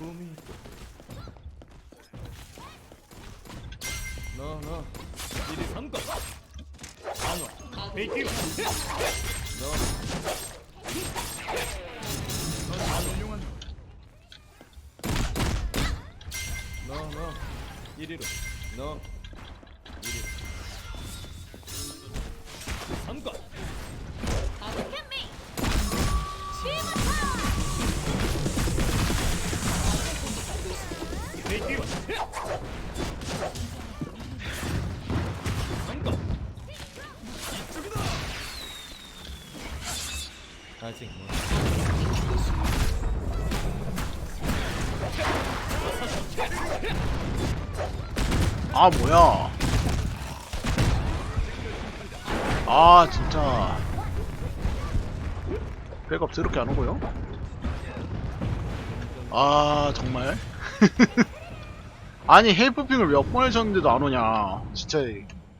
꿈이. 너너. 이리 삼가 강화 베이킹 너. 훌륭한 너너. 이리로. 너. 이리로. 삼가 뭐 아 뭐야? 아 진짜. 백업 더럽게 안 오고요? 아 정말 아니 헬프핑을 몇 번을 쳤는데도 안 오냐. 진짜